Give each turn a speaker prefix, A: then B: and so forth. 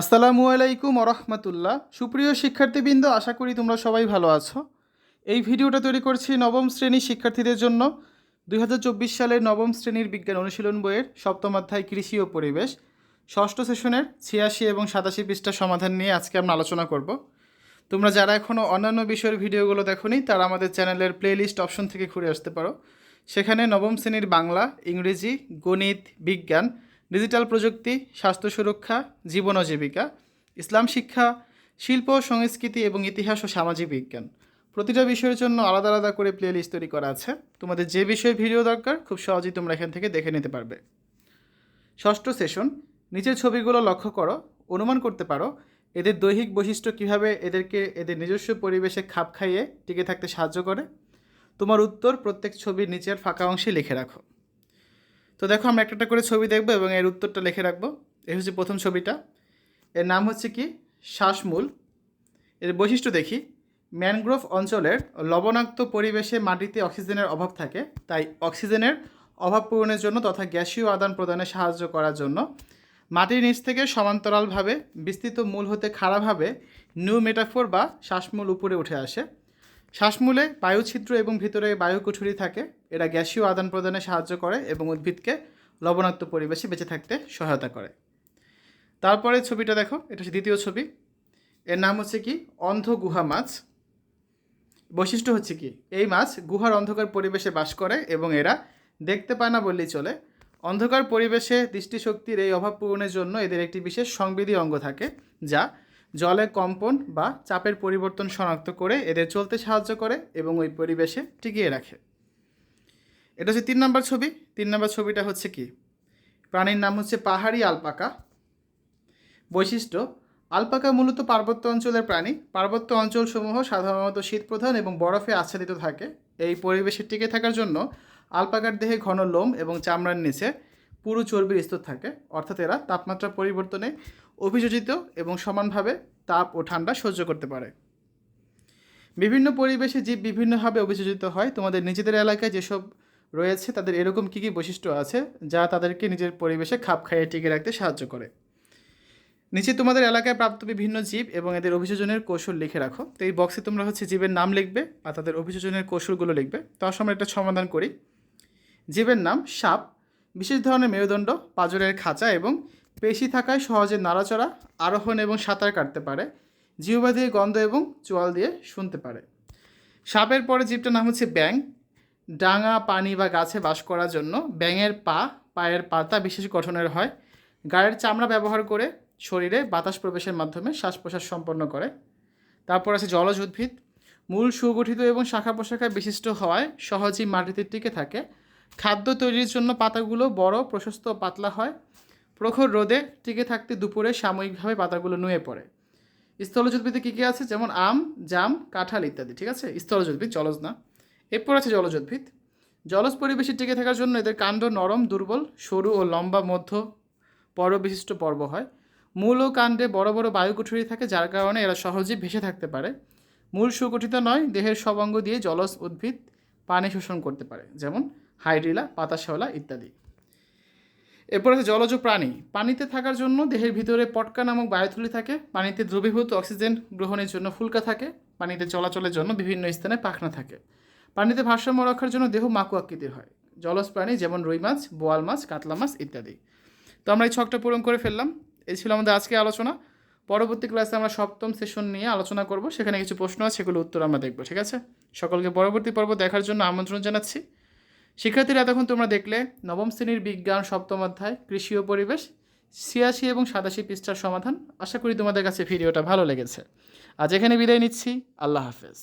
A: আসসালামু আলাইকুম রহমতুল্লাহ সুপ্রিয় শিক্ষার্থীবৃন্দ, আশা করি তোমরা সবাই ভালো আছো। এই ভিডিওটা তৈরি করছি নবম শ্রেণির শিক্ষার্থীদের জন্য। দুই হাজার চব্বিশ সালের নবম শ্রেণির বিজ্ঞান অনুশীলন বইয়ের সপ্তম অধ্যায় কৃষি ও পরিবেশ। ষষ্ঠ সেশনের ছিয়াশি এবং সাতাশি পৃষ্ঠার সমাধান নিয়ে আজকে আমরা আলোচনা করব। তোমরা যারা এখনও অন্যান্য বিষয়ের ভিডিওগুলো দেখোনি, তারা আমাদের চ্যানেলের প্লেলিস্ট অপশন থেকে ঘুরে আসতে পারো। সেখানে নবম শ্রেণির বাংলা, ইংরেজি, গণিত, বিজ্ঞান ডিজিটাল প্রযুক্তি, স্বাস্থ্য সুরক্ষা, জীবন ও জীবিকা, ইসলাম শিক্ষা, শিল্প, সংস্কৃতি এবং ইতিহাস ও সামাজিক বিজ্ঞান। প্রতিটা বিষয়ের জন্য আলাদা আলাদা করে প্লে লিস্ট তৈরি করা আছে। তোমাদের যে বিষয়ে ভিডিও দরকার, খুব সহজেই তোমরা এখান থেকে দেখে নিতে পারবে। ষষ্ঠ সেশন নিচের ছবিগুলো লক্ষ্য করো, অনুমান করতে পারো, এদের দৈহিক বৈশিষ্ট্য কীভাবে এদেরকে এদের নিজস্ব পরিবেশে খাপ খাইয়ে টিকে থাকতে সাহায্য করে। তোমার উত্তর প্রত্যেক ছবির নিচের ফাঁকা অংশে লিখে রাখো। তো দেখো আমরা একটা একটা করে ছবি দেখব এবং এর উত্তরটা লিখে রাখব। এই হচ্ছে প্রথম ছবিটা। এর নাম হচ্ছে কি? শ্বাসমূল। এর বৈশিষ্ট্য দেখি। ম্যানগ্রোভ অঞ্চলের লবণাক্ত পরিবেশে মাটিতে অক্সিজেনের অভাব থাকে। তাই অক্সিজেনের অভাব পূরণের জন্য তথা গ্যাসীয় আদান প্রদানে সাহায্য করার জন্য মাটির নিচ থেকে সমান্তরালভাবে বিস্তৃত মূল হতে খাড়াভাবে নিউ মেটাফোর বা শ্বাসমূল উপরে উঠে আসে। শ্বাসমূলে বায়ুছিদ্র এবং ভিতরে বায়ু বায়ুকুঠুরি থাকে। এরা গ্যাসীয় আদান প্রদানে সাহায্য করে এবং উদ্ভিদকে লবণাক্ত পরিবেশে বেঁচে থাকতে সহায়তা করে। তারপরে ছবিটা দেখো, এটা হচ্ছে দ্বিতীয় ছবি। এর নাম হচ্ছে কি? অন্ধ গুহা মাছ। বৈশিষ্ট্য হচ্ছে কি? এই মাছ গুহার অন্ধকার পরিবেশে বাস করে এবং এরা দেখতে পায় না বললেই চলে। অন্ধকার পরিবেশে দৃষ্টিশক্তির এই অভাব পূরণের জন্য এদের একটি বিশেষ সংবিধি অঙ্গ থাকে, যা জলে কম্পন বা চাপের পরিবর্তন শনাক্ত করে এদের চলতে সাহায্য করে এবং ওই পরিবেশে টিকিয়ে রাখে। এটা হচ্ছে তিন নম্বর ছবি। তিন নম্বর ছবিটা হচ্ছে কি? প্রাণীর নাম হচ্ছে পাহাড়ি আলপাকা। বৈশিষ্ট্য, আলপাকা মূলত পার্বত্য অঞ্চলের প্রাণী। পার্বত্য অঞ্চলসমূহ সাধারণত শীতপ্রধান এবং বরফে আচ্ছাদিত থাকে। এই পরিবেশে টিকে থাকার জন্য আলপাকার দেহে ঘন লোম এবং চামড়ার নিচে পুরো চর্বির স্তর থাকে। অর্থাৎ এরা তাপমাত্রা পরিবর্তনে অভিযোজিত এবং সমানভাবে তাপ ও ঠান্ডা সহ্য করতে পারে। বিভিন্ন পরিবেশে জীব বিভিন্নভাবে অভিযোজিত হয়। তোমাদের নিজেদের এলাকায় যেসব রয়েছে, তাদের এরকম কী কী বৈশিষ্ট্য আছে যা তাদেরকে নিজের পরিবেশে খাপ খাইয়ে টিকে রাখতে সাহায্য করে? নিচে তোমাদের এলাকায় প্রাপ্ত বিভিন্ন জীব এবং এদের অভিযোজনের কৌশল লিখে রাখো। তো এই বক্সে তোমরা হচ্ছে জীবের নাম লিখবে আর তাদের অভিযোজনের কৌশলগুলো লিখবে। তার সময় একটা সমাধান করি। জীবের নাম সাপ, বিশেষ ধরনের মেরুদণ্ড, পাজরের খাঁচা এবং পেশি থাকায় সহজে নাড়াচড়া, আরোহণ এবং সাঁতার কাটতে পারে, জিহ্বা দিয়ে গন্ধ এবং চোয়াল দিয়ে শুনতে পারে। সাপের পরে জীবটার নাম হচ্ছে ব্যাং ডাঙা, পানি বা গাছে বাস করার জন্য ব্যাঙের পা, পায়ের পাতা বিশেষ গঠনের হয়। গায়ের চামড়া ব্যবহার করে শরীরে বাতাস প্রবেশের মাধ্যমে শ্বাস প্রশ্বাস সম্পন্ন করে। তারপর আছে জলজ উদ্ভিদ। মূল সুগঠিত এবং শাখা প্রশাখায় বিশিষ্ট হওয়ায় সহজেই মাটিতে টিকে থাকে। খাদ্য তৈরির জন্য পাতাগুলো বড়, প্রশস্ত পাতলা হয়। প্রখর রোদে টিকে থাকতে দুপুরে সাময়িকভাবে পাতাগুলো নুয়ে পড়ে। স্থলজ উদ্ভিদে কী কী আছে? যেমন আম, জাম, কাঁঠাল ইত্যাদি, ঠিক আছে? স্থলজ উদ্ভিদ জলজ না। এরপর আছে জলজ উদ্ভিদ জলজ পরিবেশে টিকে থাকার জন্য এদের কাণ্ড নরম, দুর্বল, সরু ও লম্বা মধ্য পর্ব বিশিষ্ট পর্ব হয়। মূল ও কাণ্ডে বড় বড় বায়ুকুঠুরি থাকে, যার কারণে এরা সহজেই ভেসে থাকতে পারে। মূল সুগঠিত নয়, দেহের সব অঙ্গ দিয়ে জলজ উদ্ভিদ পানি শোষণ করতে পারে, যেমন হাইড্রিলা, পাতাশাওলা ইত্যাদি। এরপর আছে জলজ প্রাণী। পানিতে থাকার জন্য দেহের ভিতরে পটকা নামক বায়ুথলি থাকে। পানিতে দ্রবীভূত অক্সিজেন গ্রহণের জন্য ফুলকা থাকে। পানিতে চলাচলের জন্য বিভিন্ন স্থানে পাখনা থাকে। পানিতে ভারসাম্য রক্ষার জন্য দেহ মাকু আকৃতির হয়। জলজ প্রাণী যেমন রুই মাছ, বোয়াল মাছ, কাতলা মাছ ইত্যাদি। তো আমরা এই ছকটা পূরণ করে ফেললাম। এই ছিল আমাদের আজকে আলোচনা। পরবর্তী ক্লাসে আমরা সপ্তম সেশন নিয়ে আলোচনা করব। সেখানে কিছু প্রশ্ন আছে সেগুলো উত্তর আমরা দেখব, ঠিক আছে? সকলকে পরবর্তী পর্ব দেখার জন্য আমন্ত্রণ জানাচ্ছি। শিক্ষার্থীরা, এতক্ষণ তোমরা দেখলে নবম শ্রেণির বিজ্ঞান সপ্তম অধ্যায়, কৃষি ও পরিবেশ, ছিয়াশি এবং সাতাশি পৃষ্ঠার সমাধান। আশা করি তোমাদের কাছে ভিডিওটা ভালো লেগেছে। আজ এখানে বিদায় নিচ্ছি। আল্লাহ হাফেজ।